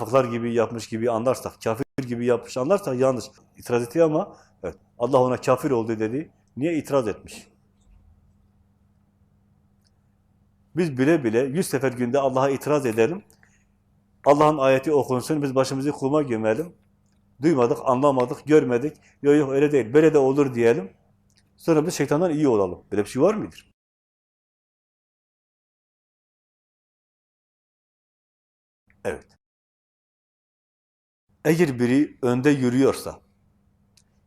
münafıklar gibi yapmış gibi anlarsak, kafir gibi yapmış anlarsak yanlış. İtiraz etti ama evet, Allah ona kafir oldu dedi. Niye itiraz etmiş? Biz bile bile yüz sefer günde Allah'a itiraz edelim. Allah'ın ayeti okunsun, biz başımızı kuma gömelim. Duymadık, anlamadık, görmedik. Yok yok öyle değil, böyle de olur diyelim. Sonra biz şeytandan iyi olalım. Böyle bir şey var mıdır? Evet. Eğer biri önde yürüyorsa,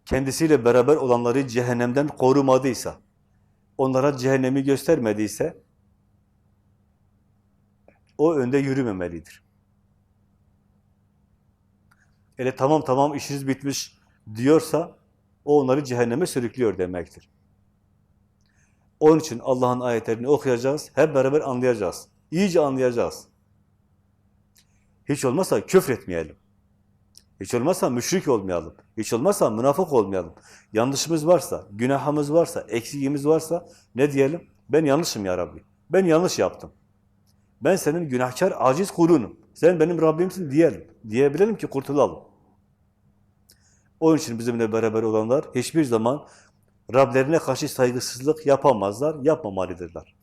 kendisiyle beraber olanları cehennemden korumadıysa, onlara cehennemi göstermediyse, o önde yürümemelidir. Hele tamam tamam işiniz bitmiş diyorsa, o onları cehenneme sürüklüyor demektir. Onun için Allah'ın ayetlerini okuyacağız, hep beraber anlayacağız. İyice anlayacağız. Hiç olmazsa küfretmeyelim. Hiç olmazsa müşrik olmayalım. Hiç olmazsa münafık olmayalım. Yanlışımız varsa, günahımız varsa, eksiğimiz varsa ne diyelim? Ben yanlışım ya Rabbi. Ben yanlış yaptım. Ben senin günahkar, aciz kulunum. Sen benim Rabbimsin diyelim. Diyebilelim ki kurtulalım. Onun için bizimle beraber olanlar hiçbir zaman Rablerine karşı saygısızlık yapamazlar, yapmamalıdırlar.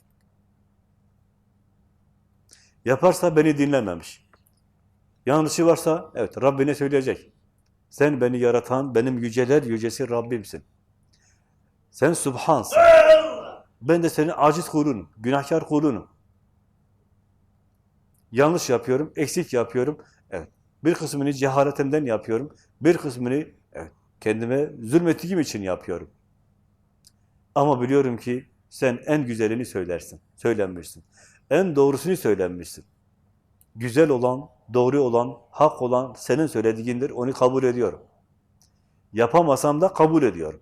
Yaparsa beni dinlememiş. Yanlışı varsa, evet Rabbine söyleyecek. Sen beni yaratan, benim yüceler yücesi Rabbimsin. Sen Subhansın. Ben de senin aciz kulunum, günahkar kulunum. Yanlış yapıyorum, eksik yapıyorum. Evet. Bir kısmını cehaletimden yapıyorum. Bir kısmını evet, kendime zulmettiğim için yapıyorum. Ama biliyorum ki sen en güzelini söylersin, söylenmişsin. En doğrusunu söylenmişsin. Güzel olan, doğru olan, hak olan senin söylediğindir, onu kabul ediyorum. Yapamasam da kabul ediyorum.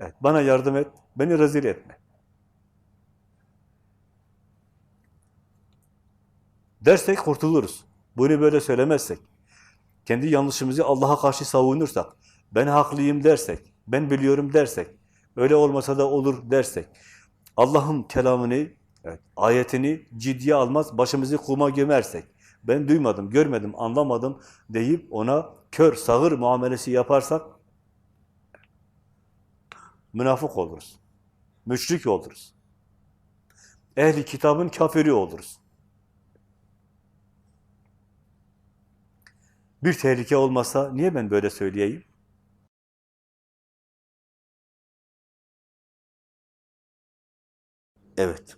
Evet, bana yardım et, beni rezil etme. Dersek kurtuluruz. Bunu böyle söylemezsek, kendi yanlışımızı Allah'a karşı savunursak, ben haklıyım dersek, ben biliyorum dersek, öyle olmasa da olur dersek, Allah'ın kelamını, evet, ayetini ciddiye almaz, başımızı kuma gömersek, ben duymadım, görmedim, anlamadım deyip ona kör, sağır muamelesi yaparsak, münafık oluruz, müşrik oluruz. Ehli kitabın kafiri oluruz. Bir tehlike olmasa niye ben böyle söyleyeyim? Evet.